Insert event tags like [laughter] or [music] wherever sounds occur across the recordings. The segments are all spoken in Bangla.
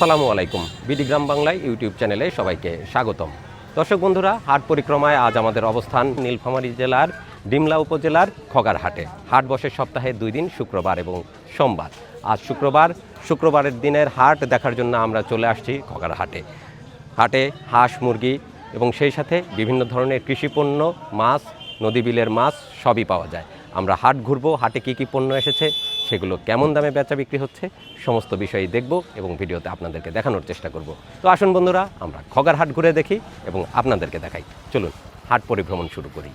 আসসালামু আলাইকুম। বিডি গ্রাম বাংলায় ইউটিউব চ্যানেলে সবাইকে স্বাগতম। দর্শক বন্ধুরা, হাট পরিক্রমায় আজ আমাদের অবস্থান নীলফামারী জেলার ডিমলা উপজেলার খগারহাটে। হাট বসে সপ্তাহে দুই দিন, শুক্রবার এবং সোমবার। আজ শুক্রবার, শুক্রবারের দিনের হাট দেখার জন্য আমরা চলে আসছি খগারহাটে। হাটে হাঁস, মুরগি এবং সেই সাথে বিভিন্ন ধরনের কৃষিপণ্য, মাছ নদী বিলের মাছ সবই পাওয়া যায়। আমরা হাট ঘুরবো, হাটে কী কী পণ্য এসেছে সেগুলো কেমন দামে বেচা বিক্রি হচ্ছে সমস্ত বিষয়ই দেখব এবং ভিডিওতে আপনাদেরকে দেখানোর চেষ্টা করব। তো আসুন বন্ধুরা, আমরা খগার হাট ঘুরে দেখি এবং আপনাদেরকে দেখাই। চলুন, হাট পরিভ্রমণ শুরু করি।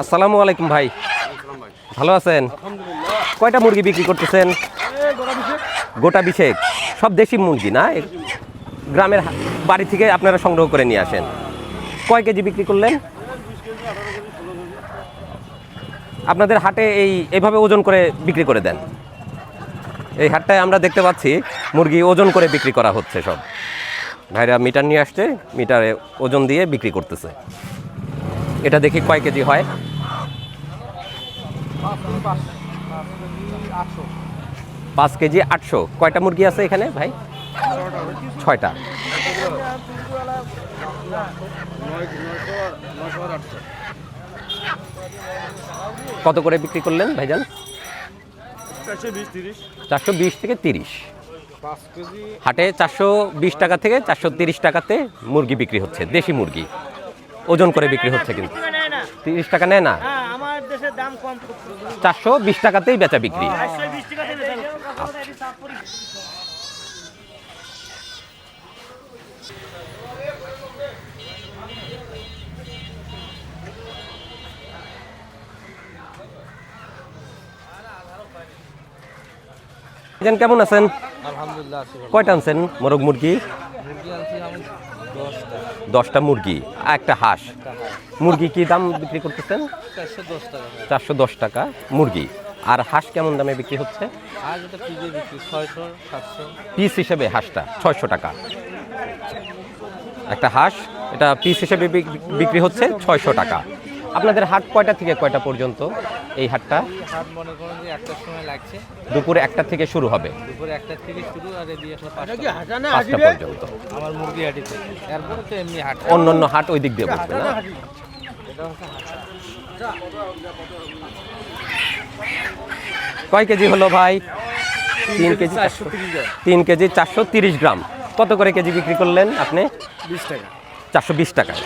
আসসালামু আলাইকুম ভাই। ভালো আছেন? কয়টা মুরগি বিক্রি করতেছেন? গোটা বিশেক। সব দেশি মুরগি না? গ্রামের বাড়ি থেকে আপনারা সংগ্রহ করে নিয়ে আসেন। কয় কেজি বিক্রি করলেন? আপনাদের হাটে এই এইভাবে ওজন করে বিক্রি করে দেন। এই হাটটায় আমরা দেখতে পাচ্ছি, মুরগি ওজন করে বিক্রি করা হচ্ছে সব। ভাইরা মিটার নিয়ে আসছে, মিটারে ওজন দিয়ে বিক্রি করতেছে। এটা দেখি কয় কেজি হয়? পাঁচ কেজি আটশো। কয়টা মুরগি আছে এখানে ভাই? ছয়টা। কত করে বিক্রি করলেন ভাইজান? চারশো বিশ থেকে তিরিশ। হাটে চারশো বিশ টাকা থেকে চারশো তিরিশ টাকাতে মুরগি বিক্রি হচ্ছে, দেশি মুরগি। ওজন করে বিক্রি হচ্ছে কিন্তু। তিরিশ টাকা নেয় না? চারশো বিশ টাকাতেই বেচা বিক্রি। ভাইজান কেমন আছেন? আলহামদুলিল্লাহ কয়টা আনছেন? মোরগ মুরগি? দশটা মুরগি একটা হাঁস। মুরগি কি দাম বিক্রি করতেছেন? চারশো দশ টাকা। মুরগি, আর হাঁস কেমন দামে বিক্রি হচ্ছে? পিস হিসেবে হাঁসটা, ছয়শো টাকা। একটা হাঁস, এটা পিস হিসেবে বিক- বিক্রি হচ্ছে ছয়শো টাকা। আপনাদের হাট কয়টা থেকে কয়টা পর্যন্ত এই হাটটা? হাট মনে করুন যে একটার সময় লাগছে। দুপুরে একটা থেকে শুরু হবে। দুপুরে একটার থেকে শুরু আর এদিকে আসলে পাঁচটা পাঁচটা পর্যন্ত। আমার মুরগি হাটি থেকে। এরপরে তো এমনি হাট অন্য অন্য হাট ওই দিক দিয়ে বসবে না। কয় কেজি হলো ভাই? তিন কেজি তিন কেজি চারশো তিরিশ গ্রাম। কত করে কেজি বিক্রি করলেন আপনি? বিশ টাকা। চারশো বিশ টাকায়।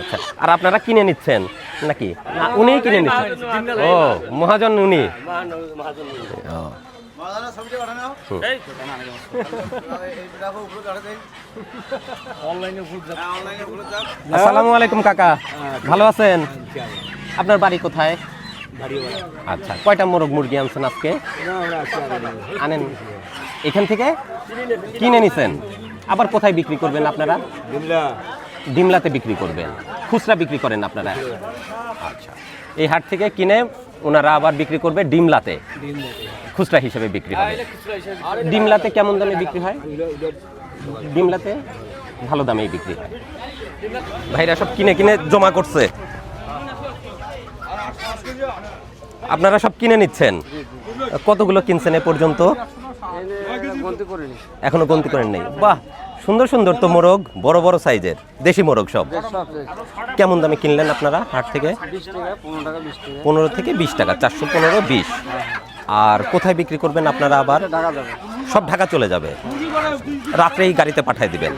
আচ্ছা আর আপনারা কিনে নিচ্ছেন নাকি? না, উনিই কিনে নিচ্ছেন। ও, মহাজন উনি। আসসালামু আলাইকুম কাকা, ভালো আছেন? আপনার বাড়ি কোথায়? আচ্ছা কয়টা মোরগ মুরগি আনছেন আজকে? আনেন। এখান থেকে কিনে নিছেন। আবার কোথায় বিক্রি করবেন আপনারা? ডিমলাতে বিক্রি করবেন। খুচরা বিক্রি করেন আপনারা। আচ্ছা। এই হাট থেকে কিনে ওনারা আবার বিক্রি করবে ডিমলাতে। খুচরা হিসেবে বিক্রি হবে। ডিমলাতে কেমন দামে বিক্রি হয়? ডিমলাতে ভালো দামেই বিক্রি হয়। ভাইরা সব কিনে কিনে জমা করছে। আপনারা সব কিনে নিচ্ছেন? কতগুলো কিনছেন এ পর্যন্ত? এখনও গন্তি করেন নেই। বাহ! সুন্দর সুন্দর তো মোরগ বড় বড় সাইজের দেশি মোরগ সব। কেমন দামে কিনলেন আপনারা হাট থেকে? পনেরো থেকে বিশ টাকা চারশো পনেরো বিশ। আর কোথায় বিক্রি করবেন আপনারা আবার? সব ঢাকা চলে যাবে। রাত্রেই গাড়িতে পাঠিয়ে দিবেন।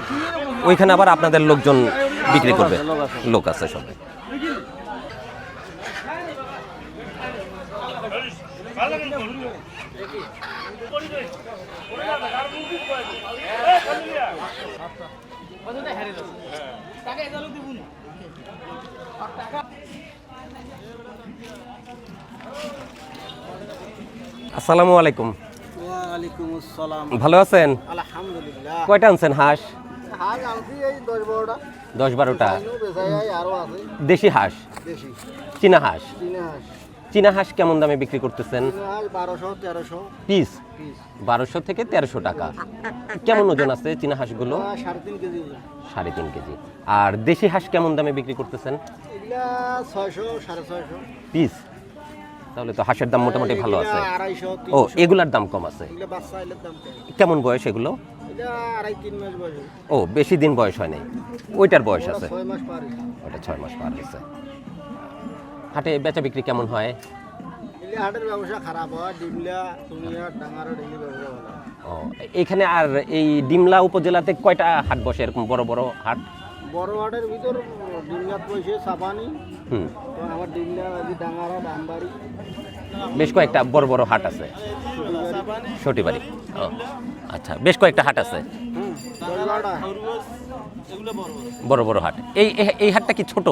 ওইখানে আবার আপনাদের লোকজন বিক্রি করবে। লোক আছে সব আসসালামু আলাইকুম। ভালো আছেন? কয়টা আনছেন হাঁস? দশ বারোটা। দশ হাঁস? চীনা হাঁস? চীনা হাঁস। কেমন দামে বিক্রি করতেছেন? পিস? বারোশো থেকে তেরোশো টাকা। কেমন ওজন আছে চীনা হাঁসগুলো? সাড়ে তিন কেজি সাড়ে তিন কেজি। আর দেশি হাঁস কেমন দামে বিক্রি করতেছেন? এগুলা ছয়শো সাড়ে ছয়শো। পিস? তাহলে তো হাঁসের দাম মোটামুটি ভালো আছে। ও এগুলার দাম কম আছে। কেমন বয়স এগুলো। ও বেশি দিন বয়স হয় নাই। ওইটার বয়স আছে। ওটা ছয় মাস পার হয়েছে। হাটে বেচা বিক্রি কেমন হয়? হাটের ব্যবসা খারাপ ডিমলা। ও এখানে আর এই ডিমলা উপজেলাতে কয়টা হাট বসে? এরকম বড় বড় হাট? বড় হাটের ভিতর ডিমলাত পয়সে সাবানি হুম। আমার ডিমলা আছে ডাঙারা ডামবাড়ি বেশ কয়েকটা বড় বড় হাট আছে। সটিবাড়ি ও আচ্ছা বেশ কয়েকটা হাট আছে। বড় বড় হাট। এই এই- হাটটা কি ছোট?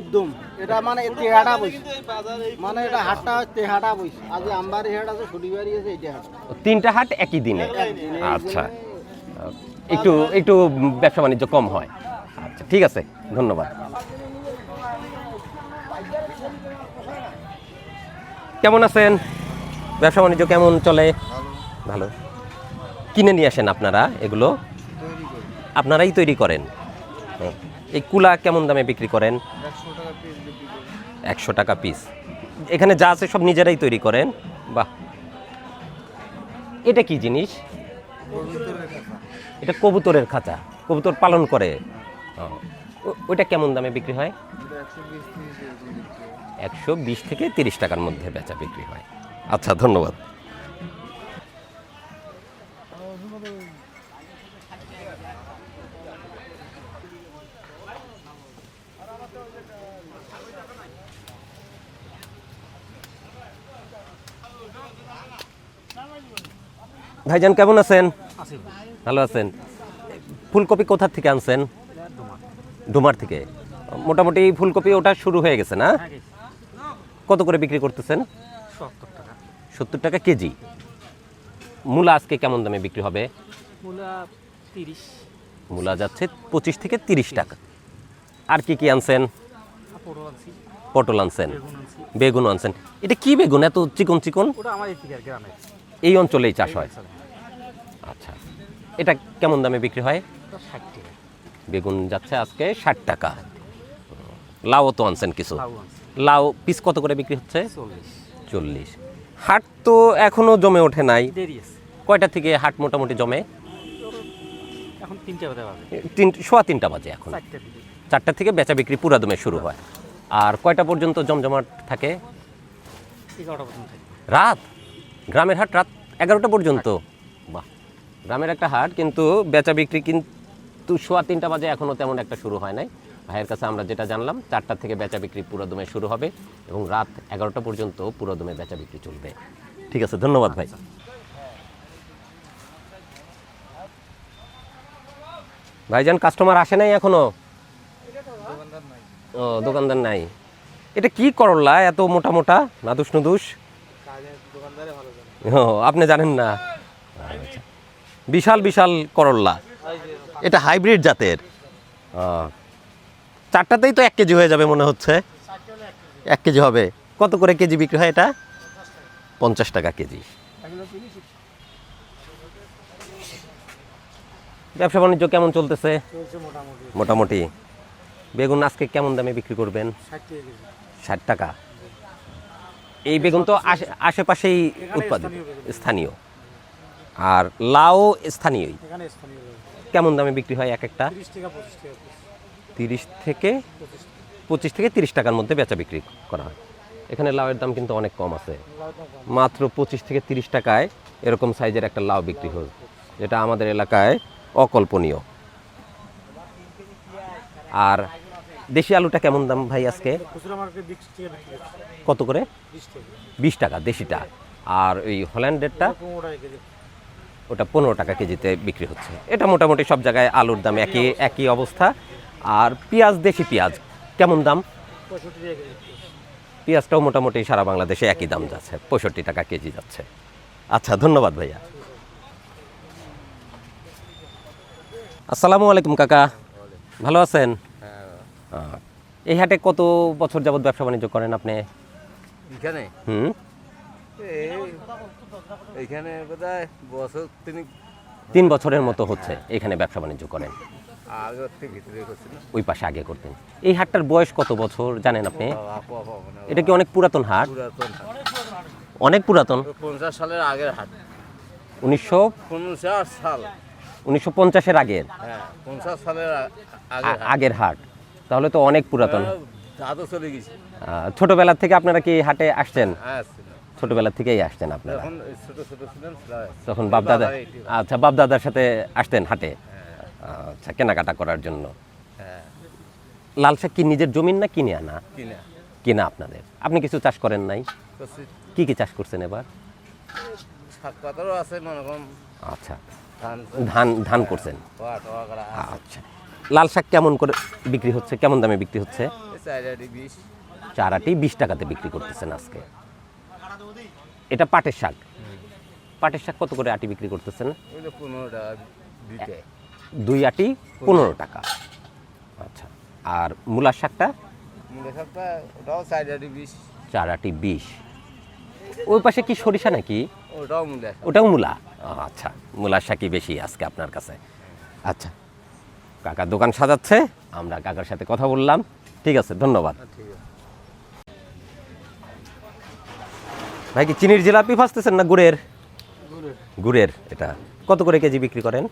একদম। এটা মানে তেহাটা বইছে। মানে এটা হাটটা তেহাটা বইছে। আজ আমবাড়ি হাট আছে আছে এটা হাট। তিনটা হাট একই দিনে। আচ্ছা। একটু একটু ব্যবসা বাণিজ্য কম হয়। আচ্ছা ঠিক আছে ধন্যবাদ। কেমন আছেন? ব্যবসা বাণিজ্য কেমন চলে? ভালো। কিনে নিয়ে আসেন আপনারা এগুলো? আপনারাই তৈরি করেন। এই কুলা কেমন দামে বিক্রি করেন? একশো টাকা পিস এখানে যা আছে সব নিজেরাই তৈরি করেন। বাহ। এটা কি জিনিস? এটা কবুতরের খাঁচা। কবুতর পালন করে। ওইটা কেমন দামে বিক্রি হয়? একশো বিশ থেকে তিরিশ টাকার মধ্যে বেচা বিক্রি হয়। আচ্ছা ধন্যবাদ। ভাইজান কেমন আছেন? ভালো। আছেন। ফুলকপি কোথা থেকে আনছেন? ডুমার থেকে। মোটামুটি ফুলকপি ওটা শুরু হয়ে গেছে না? কত করে বিক্রি করতেছেন? সত্তর টাকা। কেজি। মূলা আজকে কেমন দামে বিক্রি হবে? মূলা তিরিশ। মূলা যাচ্ছে পঁচিশ থেকে তিরিশ টাকা। আর কি কি আনছেন? পটল আনছেন। বেগুন আনছি। আনছেন। এটা কি বেগুন? এত চিকন চিকন? এই অঞ্চলেই চাষ হয়। আচ্ছা। এটা কেমন দামে বিক্রি হয়? বেগুন যাচ্ছে আজকে ষাট টাকা। লাউ তো আনছেন কিছু। লাউ পিস কত করে বিক্রি হচ্ছে? চল্লিশ। হাট তো এখনও জমে ওঠে নাই। কয়টা থেকে হাট মোটামুটি জমে? এখন তিনটে বাজে বাজে। তিন সোয়া তিনটা বাজে এখন। চারটে থেকে। বেচা বিক্রি পুরা দমে শুরু হয়। আর কয়টা পর্যন্ত জমজমাট থাকি? রাত? গ্রামের হাট রাত এগারোটা পর্যন্ত? বাহ। গ্রামের একটা হাট কিন্তু বেচা বিক্রি কিন্তু সোয়া তিনটা বাজে এখনও তেমন একটা শুরু হয় নাই। ভাইয়ের কাছে আমরা যেটা জানলাম চারটা থেকে বেচা বিক্রি পুরোদমে শুরু হবে এবং রাত এগারোটা পর্যন্ত পুরোদমে বেচা বিক্রি চলবে। ঠিক আছে ধন্যবাদ ভাই। ভাইজান কাস্টমার আসে নাই এখনও? ও দোকানদার নাই। এটা কি করল্লা এত মোটা মোটা? নাদুস নুদুস? ও আপনি জানেন না? আচ্ছা। বিশাল বিশাল করল্লা এটা হাইব্রিড জাতের। চারটাতেই তো এক কেজি হয়ে যাবে মনে হচ্ছে। এক কেজি হবে। কত করে কেজি বিক্রি হয় এটা? পঞ্চাশ টাকা কেজি। ব্যবসা বাণিজ্য কেমন চলতেছে? মোটামুটি। বেগুন আজকে কেমন দামে বিক্রি করবেন? ষাট টাকা এই বেগুন তো আশে- আশেপাশেই উৎপাদিত স্থানীয় আর লাউ স্থানীয়ই। স্থানীয় কেমন দামে বিক্রি হয় এক একটা? তিরিশ থেকে পঁচিশ থেকে তিরিশ টাকার মধ্যে বেচা বিক্রি করা হয়। এখানে লাউয়ের দাম কিন্তু অনেক কম আছে। মাত্র পঁচিশ থেকে তিরিশ টাকায় এরকম সাইজের একটা লাউ বিক্রি হয় যেটা আমাদের এলাকায় অকল্পনীয়। আর দেশি আলুটা কেমন দাম ভাই আজকে? কত করে? বিশ টাকা। দেশিটা। আর ওই হল্যান্ডেরটা? ওটা পনেরো টাকা কেজিতে বিক্রি হচ্ছে। এটা মোটামুটি সব জায়গায় আলুর দাম একই একই অবস্থা। আর পেঁয়াজ দেশি পেঁয়াজ কেমন দাম। পেঁয়াজটাও মোটামুটি সারা বাংলাদেশে একই দাম যাচ্ছে পঁয়ষট্টি টাকা কেজি যাচ্ছে। আচ্ছা ধন্যবাদ ভাইয়া। আসসালামু আলাইকুম কাকা। ভালো আছেন? এই হাটে কত বছর যাবত ব্যবসা বাণিজ্য করেন আপনি? এখানে? হুম? বোধহয় বছর তিন বছরের মতো হচ্ছে এখানে ব্যবসা বাণিজ্য করেন। ওই পাশে আগে করতেন। এই হাটটার বয়স কত বছর জানেন আপনি? এটা কি অনেক পুরাতন হাট? অনেক পুরাতন? পঞ্চাশ সালের আগের হাট। উনিশশো পঞ্চাশ সাল। উনিশশো পঞ্চাশের আগের? হ্যাঁ পঞ্চাশ সালের আগের হাট। তাহলে তো অনেক পুরাতন। দাদু চলে গেছে। ছোটবেলা থেকে আপনারা কি হাটে আসছেন? হ্যাঁ ছোটবেলা থেকেই আসতেন আপনারা। তখন বাপ দাদা আচ্ছা বাপ দাদার সাথে আসতেন হাটে। আচ্ছা কেনাকাটা করার জন্য। লাল শাক কি নিজের জমিন না কিনে আনা? কিনা। আপনাদের? আপনি কিছু চাষ করেন নাই? কি কি চাষ করছেন এবার? আছে আচ্ছা। ধান ধান করছেন। আচ্ছা। লাল শাক কেমন করে বিক্রি হচ্ছে? কেমন দামে বিক্রি হচ্ছে? চারাটি বিশ। টাকাতে বিক্রি করতেছেন আজকে। এটা পাটের শাক। পাটের শাক কত করে আটি বিক্রি করতেছেন? পনেরো টাকা দুই আটি পনেরো টাকা। আচ্ছা আর মূলার শাকটা? চার আটি বিশ। ওই পাশে কি সরিষা নাকি? ওটাও মূলে আচ্ছা মূলার শাকই বেশি আজকে আপনার কাছে। আচ্ছা কাকা দোকান সাজাচ্ছে আমরা কাকার সাথে কথা বললাম। ঠিক আছে ধন্যবাদ। ঠিক ভাই কি চিনির জিলাপি ফাঁসতেছেন না গুড়ের। গুড়ের এটা। কত করে কেজি বিক্রি করেন?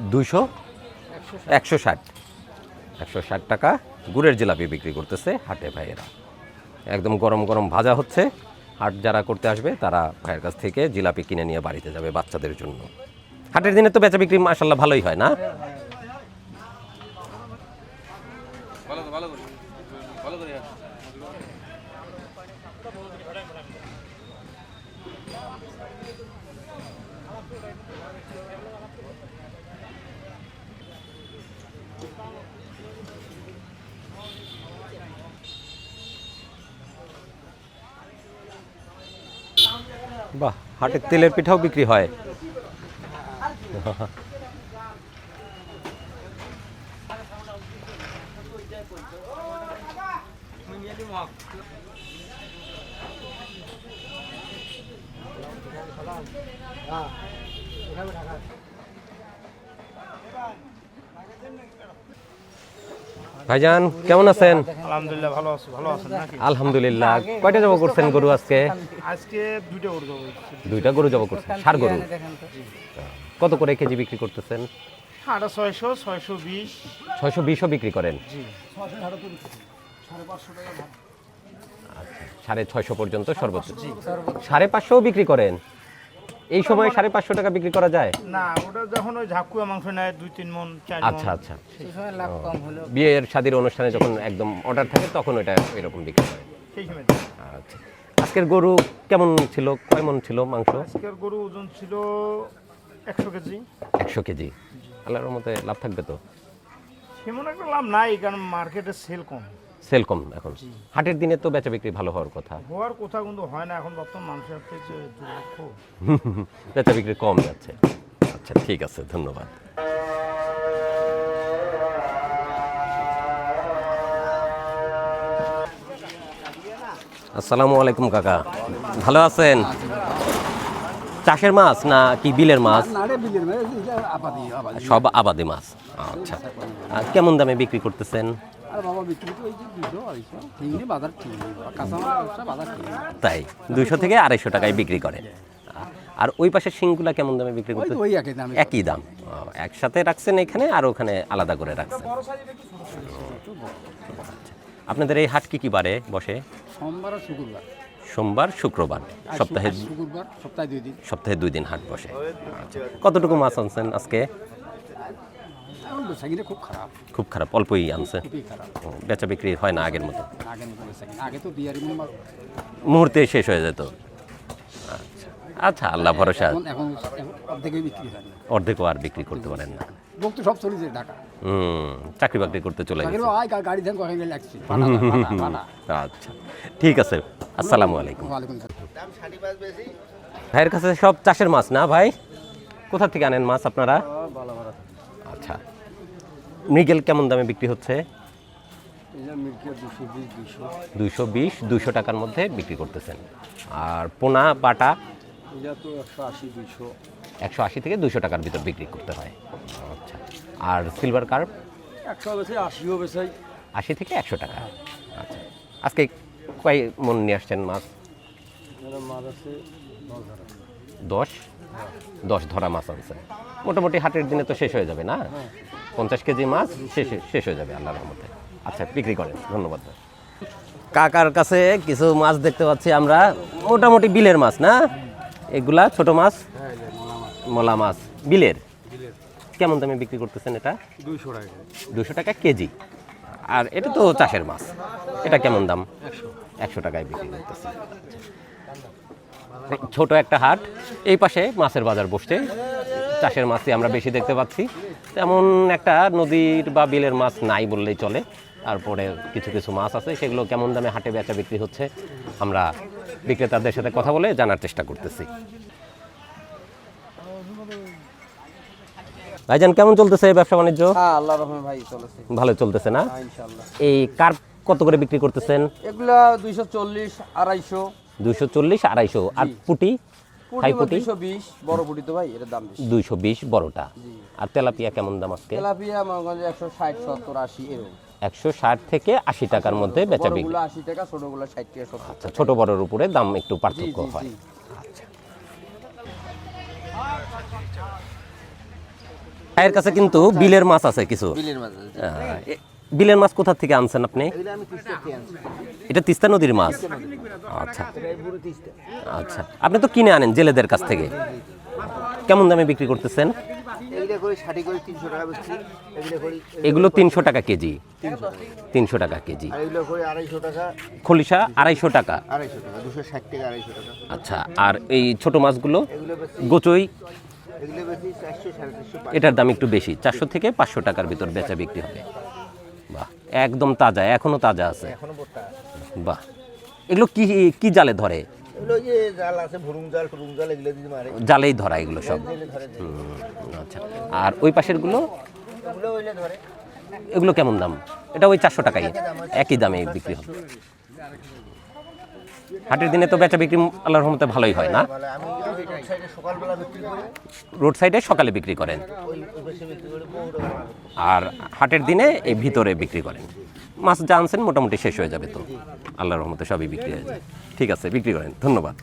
দুইশো একশো ষাট। একশো ষাট টাকা গুড়ের জিলাপি বিক্রি করতেছে হাটে ভাইয়েরা। একদম গরম গরম ভাজা হচ্ছে। হাট যারা করতে আসবে, তারা ভাইয়ের কাছ থেকে জিলাপি কিনে নিয়ে বাড়িতে যাবে বাচ্চাদের জন্য। হাটের দিনে তো বেচা বিক্রি মাসাল্লাহ ভালোই হয় না? বাহ হাটের তেলের পিঠাও বিক্রি হয়। ভাইজান কেমন আছেন? আলহামদুলিল্লাহ ভালো আছি ভালো আছেন নাকি? আলহামদুলিল্লাহ। কয়টা জব করছেন গরু আজকে? আজকে দুইটা করে দেবো দুইটা গরু জব করছেন সার গরু? কত করে কেজি বিক্রি করতেছেন? সাড়ে ছয়শো ছয়শো বিশ। ছয়শো বিশও বিক্রি করেন? আচ্ছা, সাড়ে ছয়শো পর্যন্ত সর্বোচ্চ। সাড়ে পাঁচশোও বিক্রি করেন? এই সময় সাড়ে পাঁচশো টাকা বিক্রি করা যায়? না ওটা যখন ওই ঝাকুয়া মাংস নেয় দুই তিন মন চার আচ্ছা আচ্ছা। সেই সময় লাভ কম বিয়ের শাদির অনুষ্ঠানে যখন একদম অর্ডার থাকে তখন ওটা এরকম বিক্রি করে সেই সময়। আচ্ছা। আজকের গরু কেমন ছিল? কয় মন ছিল মাংস? আজকের গরু ওজন ছিল একশো কেজি। একশো কেজি। আল্লাহর মতে লাভ থাকবে তো? সেমন একটা লাভ নাই কারণ মার্কেটে সেল কম। সেল কম এখন। হাটের দিনে তো বেচা বিক্রি ভালো হওয়ার কথা। হওয়ার কথা কিন্তু হয় না এখন বর্তমান মানুষের [laughs] বেচা বিক্রি কম যাচ্ছে। আচ্ছা ঠিক আছে ধন্যবাদ। আসসালামু আলাইকুম কাকা। ভালো আছেন? চাষের মাছ না কি বিলের মাছ? সব আবাদি মাছ। আচ্ছা। আর কেমন দামে বিক্রি করতেছেন? তাই দুইশো থেকে আড়াইশো টাকায় বিক্রি করেন আর ওই পাশের শিংগুলা কেমন দামে বিক্রি করতে ওই একই দামে। একই দাম। একসাথে রাখছেন এখানে আর ওখানে আলাদা করে রাখছেন। আপনাদের এই হাট কি কি বারে বসে? সোমবার আর শুক্রবার। সোমবার শুক্রবার সপ্তাহে দুই দিন। সপ্তাহে দুই দিন হাট বসে। আচ্ছা। কতটুকু মাছ আনছেন আজকে? এখন বেচাকিটা খুব খারাপ। খুব খারাপ অল্পই আনছে। খুবই খারাপ। বেচা বিক্রি হয় না আগের মতো। আগের মতো বেচাকিনা আগে তো বিয়ারি মুহূর্তে শেষ হয়ে যেত। আচ্ছা আচ্ছা আল্লাহ ভরসা। এখন এখন এখন অর্ধেকই বিক্রি হয় না। অর্ধেকও আর বিক্রি করতে পারেন না। লোক তো সব চলে যায় ঢাকা। হুম চাকরি বাকরি করতে চলে গেছে। আয় গাড়ি করে গেলে লাগছে আচ্ছা ঠিক আছে। আসসালামু আলাইকুম। ওয়ালাইকুম ভাইয়ের কাছে সব চাষের মাছ না ভাই? কোথা থেকে আনেন মাছ আপনারা? আচ্ছা মৃগেল কেমন দামে বিক্রি হচ্ছে? দুশো বিশ দুইশো টাকার মধ্যে বিক্রি করতেছেন। আর পোনা বাটা? একশো আশি থেকে দুশো টাকার ভিতর বিক্রি করতে হয়। আচ্ছা। আর সিলভার কার্প? একশো বেশি আশিও বেশি আশি থেকে একশো টাকা। আচ্ছা। আজকে কয় মন নিয়ে আসছেন মাছ? মাছ দশ দশ? ধরা মাছ আনছেন মোটামুটি হাটের দিনে তো শেষ হয়ে যাবে না? পঞ্চাশ কেজি মাছ শেষ শেষ হয়ে যাবে আল্লাহর রহমতে। আচ্ছা বিক্রি করেন ধন্যবাদ কাকার কাছে কিছু মাছ দেখতে পাচ্ছি আমরা মোটামুটি বিলের মাছ না? এগুলা ছোট মাছ? মলা মাছ। বিলের? কেমন দামে বিক্রি করতেছেন এটা? দুইশো টাকা দুশো টাকা কেজি। আর এটা তো চাষের মাছ। এটা কেমন দাম? একশো টাকায় বিক্রি করতেছে। ছোট একটা হাট এই পাশে মাছের বাজার বসছে। চাষের মাছই আমরা বেশি দেখতে পাচ্ছি। তেমন একটা নদীর বা বিলের মাছ নাই বললেই চলে। তারপরে কিছু কিছু মাছ আছে সেগুলো কেমন দামে হাটে বেচা বিক্রি হচ্ছে আমরা বিক্রেতাদের সাথে কথা বলে জানার চেষ্টা করতেছি। ভাইজান কেমন চলতেছে এই ব্যবসা বাণিজ্য? হ্যাঁ আল্লাহ রহমান ভাই চলেছে ভালো চলতেছে না? এই কার কত করে বিক্রি করতেছেন? এগুলা দুইশো চল্লিশ আড়াইশো। দুইশো চল্লিশ আড়াইশো। আর পুটি? থাই পুটি দুইশো বিশ বড় পুটি তো ভাই এর দাম বেশি। দুইশো বিশ বড়টা। আর তেলাপিয়া কেমন দাম আজকে? তেলাপিয়া একশো ষাট সত্তর এরকম। একশো ষাট থেকে আশি টাকার মধ্যে বেচা বিক্রি। বড়গুলো আশি টাকা ছোটগুলো ষাট টাকা সত্তর আচ্ছা ছোট বড়র উপরে দাম একটু পার্থক্য হয়। আচ্ছা। ভাইয়ের কাছে কিন্তু বিলের মাছ আছে কিছু। বিলের মাছ বিলের মাছ কোথা থেকে আনছেন আপনি? এটা তিস্তা নদীর মাছ? আচ্ছা। আচ্ছা। আপনি তো কিনে আনেন জেলেদের কাছ থেকে। কেমন দামে বিক্রি করতেছেন? এগুলো তিনশো টাকা কেজি। তিনশো। টাকা কেজি। আর আড়াইশো টাকা। খলিশা আড়াইশো টাকা। আচ্ছা। আর এই ছোট মাছগুলো? গোচই? এটার দাম একটু বেশি। চারশো থেকে পাঁচশো টাকার ভিতর বেচা বিক্রি হবে। বাহ একদম তাজা এখনও তাজা আছে। এখনও বোটা বাহ। এগুলো কি কি জালে ধরে? এগুলো যে জাল আছে ভুরুং জাল টুরুং জাল এগুলো দিয়ে মারে। জালেই ধরা এগুলো সব? আচ্ছা। আর ওই পাশেরগুলো? এগুলো ওইলে ধরে। এগুলো কেমন দাম? এটা ওই চারশো টাকাই। একই দামে বিক্রি হবে হাটের দিনে তো বেচা বিক্রি আল্লাহর রহমতে ভালোই হয় না? রোড সাইডে সকালে বিক্রি করেন? আর হাটের দিনে এই ভিতরে বিক্রি করেন। মাছ যা আনছেন মোটামুটি শেষ হয়ে যাবে তো। আল্লাহর রহমতে সবই বিক্রি হয়ে যায়। ঠিক আছে বিক্রি করেন। ধন্যবাদ।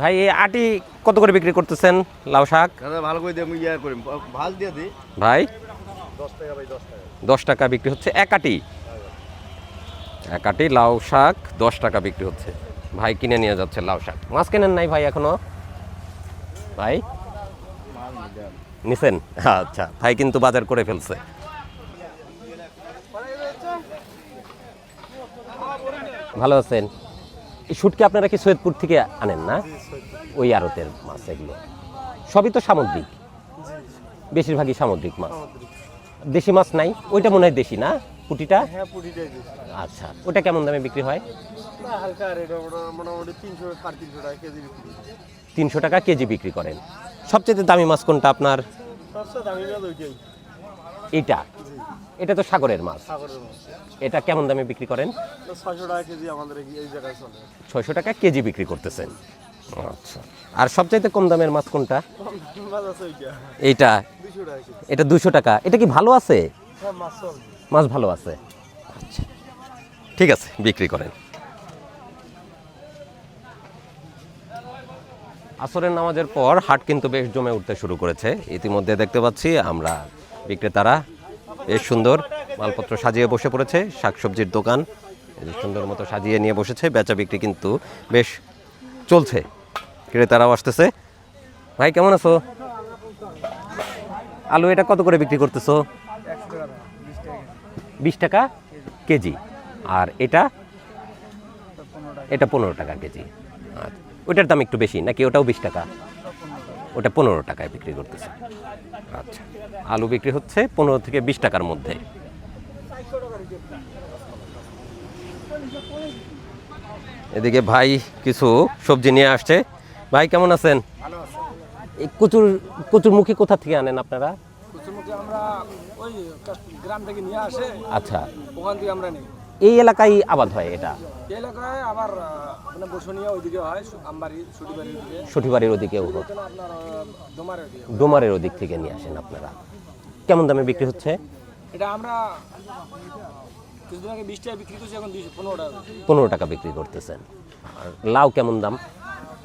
ভাই এই আটি কত করে বিক্রি করতেছেন? লাউ শাক? ভালো করি ভালো দিয়ে দিই। ভাই? দশ টাকা বিক্রি হচ্ছে এক আটি। এক আটি লাউ শাক দশ টাকা বিক্রি হচ্ছে। ভাই কিনে নিয়ে যাচ্ছে লাউ শাক। মাছ কেনেন নাই ভাই এখনও? ভাই? নিছেন? আচ্ছা ভাই কিন্তু বাজার করে ফেলছে। ভালো আছেন? এই শুটকি আপনারা কি সৈয়দপুর থেকে আনেন না? ওই আড়তের মাছ এগুলো। সবই তো সামুদ্রিক। বেশিরভাগই সামুদ্রিক মাছ। দেশি মাছ নাই ওইটা মনে হয় দেশি না? পুটিটা? হ্যাঁ পুটিটাই আচ্ছা ওটা কেমন দামে বিক্রি হয়? হালকা রেট মোটামুটি তিনশো সাড়ে তিনশো টাকা কেজি বিক্রি করি তিনশো টাকা কেজি বিক্রি করেন। সবচেয়ে দামি মাছ কোনটা আপনার? সবচেয়ে দামি মাছ ওইটাই এইটা? এটা তো সাগরের মাছ। এটা কেমন দামে বিক্রি করেন? ছয়শো টাকা কেজি আমাদের এই জায়গায় চলে। ছয়শো টাকা কেজি বিক্রি করতেছেন। আচ্ছা। আর সবচাইতে কম দামের মাছ কোনটা? এইটা? এটা দুশো টাকা। এটা কি ভালো আছে? হ্যাঁ মাছ ভালো আছে। আচ্ছা। ঠিক আছে বিক্রি করেন। আসরের নামাজের পর হাট কিন্তু বেশ জমে উঠতে শুরু করেছে। ইতিমধ্যে দেখতে পাচ্ছি আমরা বিক্রেতারা বেশ সুন্দর মালপত্র সাজিয়ে বসে পড়েছে। শাকসবজির দোকান সুন্দর মতো সাজিয়ে নিয়ে বসেছে। বেচা বিক্রি কিন্তু বেশ চলছে। ক্রেতারাও আসতেছে। ভাই কেমন আছো? আলু এটা কত করে বিক্রি করতেছো? বিশ টাকা কেজি। আর এটা? এটা পনেরো টাকা কেজি। আচ্ছা ওটার দাম একটু বেশি, নাকি ওটাও বিশ টাকা? ওটা পনেরো টাকায় বিক্রি করতেছে। আচ্ছা আলু বিক্রি হচ্ছে পনেরো থেকে বিশ টাকার মধ্যে। এদিকে ভাই কিছু সবজি নিয়ে আসছে। ভাই, কেমন আছেন? এই কচুর কচুর মুখী কোথা থেকে আনেন আপনারা? আমরা ওই গ্রাম থেকে নিয়ে আসে আচ্ছা। ওখান থেকে আমরা নিই। এই এলাকায় আবাদ হয় এটা? এই এলাকায় আবার বসুনিয়া ওইদিকে হয় সু- আমবাড়ি ছুটিবাড়ির দিকে সঠিবাড়ির ওদিকেও হোক আপনার আহ, ডোমারের ওদিক। থেকে নিয়ে আসেন আপনারা। কেমন দামে বিক্রি হচ্ছে? এটা আমরা কিছুদিন আগে বিশ টাকা বিক্রি করছি এখন পনেরো টাকা পনেরো টাকা বিক্রি করতেছেন। আর লাউ কেমন দাম?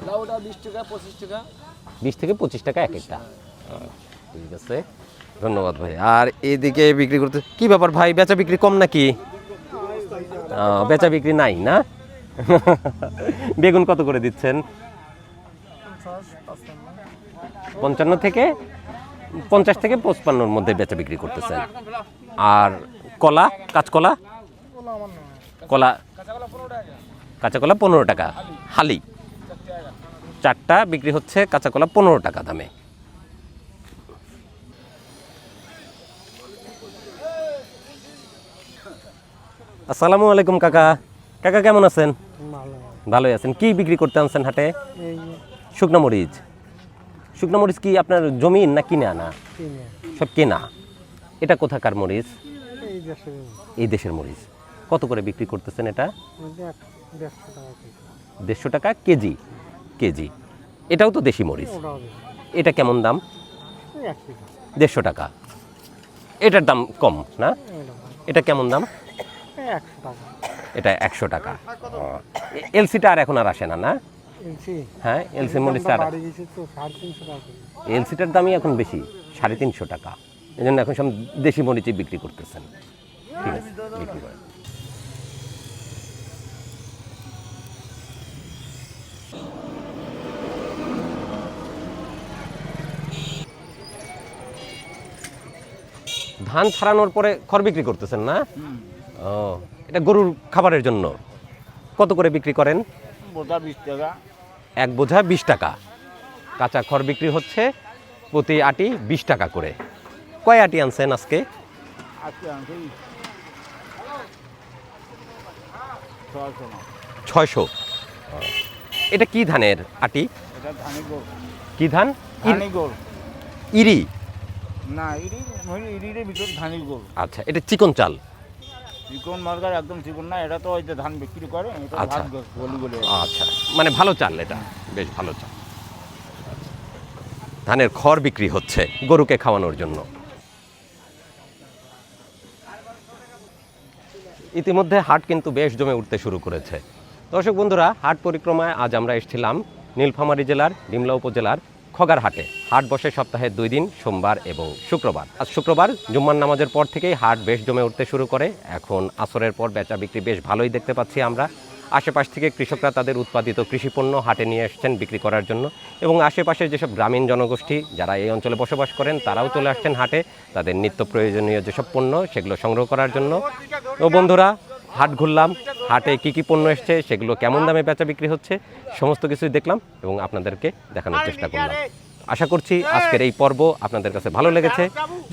লাউটা বিশ টাকা পঁচিশ টাকা। বিশ থেকে পঁচিশ টাকা এক একটা। ঠিক আছে? ধন্যবাদ ভাই। আর এদিকে বিক্রি করতে কি ব্যাপার ভাই? বেচা বিক্রি কম নাকি? বেচা বিক্রি নাই না? [laughs] বেগুন কত করে দিচ্ছেন? পঞ্চান্ন থেকে পঞ্চাশ থেকে পঁচপান্নর মধ্যে বেচা বিক্রি করতেছেন। আর কলা? কাঁচকলা? কলা কাঁচা কলা পনেরো টাকা। হালি? চারটা বিক্রি হচ্ছে কাঁচা কলা পনেরো টাকা দামে। আসসালামু আলাইকুম কাকা। কাকা কেমন আছেন? ভালোই আছেন। কি বিক্রি করতে আনছেন হাটে? শুকনো মরিচ। শুকনো মরিচ কি আপনার জমিন না কিনে আনা সব কেনা। এটা কোথাকার মরিচ? এই দেশের মরিচ। কত করে বিক্রি করতেছেন এটা? দেড়শো টাকা কেজি। কেজি। এটাও তো দেশি মরিচ। এটা কেমন দাম? দেড়শো টাকা। এটার দাম কম না? এটা কেমন দাম? এটা একশো টাকা। এলসিটা আর এখন আর আসে না না? হ্যাঁ এলসি মরিচটা এলসিটার দামই এখন বেশি সাড়ে তিনশো টাকা। এই জন্য এখন সব দেশি মরিচই বিক্রি করতেছেন। ঠিক আছে বিক্রি করেন। ধান ছাড়ানোর পরে খড় বিক্রি করতেছেন না? ও এটা গরুর খাবারের জন্য। কত করে বিক্রি করেন? বোঝা বিশ টাকা। এক বোঝা বিশ টাকা। কাঁচা খড় বিক্রি হচ্ছে প্রতি আটি বিশ টাকা করে। কয় আটি আনছেন আজকে? ছয়শো এটা কি ধানের আটি? কি ধান? ইরি। না নইলে ইরির ভিতর ধানি গোল। আচ্ছা এটা চিকন চাল? চিকন মার্কার একদম চিকন না এটা তো ওই যে ধান বিক্রি করে এটা আচ্ছা। ভাত গলি গলি। আচ্ছা মানে ভালো চাল এটা বেশ ভালো চাল। ধানের খড় বিক্রি হচ্ছে গরুকে খাওয়ানোর জন্য। ইতিমধ্যে হাট কিন্তু বেশ জমে উঠতে শুরু করেছে। দর্শক বন্ধুরা হাট পরিক্রমায় আজ আমরা এসেছিলাম নীলফামারী জেলার ডিমলা উপজেলার খগার হাটে। হাট বসে সপ্তাহে দুই দিন, সোমবার এবং শুক্রবার। আজ শুক্রবার, জুম্মার নামাজের পর থেকেই হাট বেশ জমে উঠতে শুরু করে। এখন আসরের পর বেচা বিক্রি বেশ ভালোই দেখতে পাচ্ছি আমরা। আশেপাশ থেকে কৃষকরা তাদের উৎপাদিত কৃষিপণ্য হাটে নিয়ে এসছেন বিক্রি করার জন্য এবং আশেপাশের যেসব গ্রামীণ জনগোষ্ঠী যারা এই অঞ্চলে বসবাস করেন, তারাও চলে আসছেন হাটে। তাদের নিত্য প্রয়োজনীয় যেসব পণ্য, সেগুলো সংগ্রহ করার জন্য। ও বন্ধুরা হাট ঘুরলাম হাটে কি কি পণ্য এসছে সেগুলো কেমন দামে বেচা বিক্রি হচ্ছে সমস্ত কিছুই দেখলাম এবং আপনাদেরকে দেখানোর চেষ্টা করলাম। আশা করছি আজকের এই পর্ব আপনাদের কাছে ভালো লেগেছে।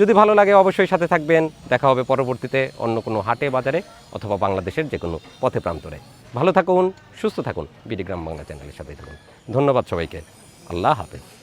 যদি ভালো লাগে অবশ্যই সাথে থাকবেন। দেখা হবে পরবর্তীতে অন্য কোনো হাটে বাজারে অথবা বাংলাদেশের যে কোনো পথে প্রান্তরে। ভালো থাকুন সুস্থ থাকুন। বিডি গ্রাম বাংলা চ্যানেলের সাথেই থাকুন। ধন্যবাদ সবাইকে। আল্লাহ হাফেজ।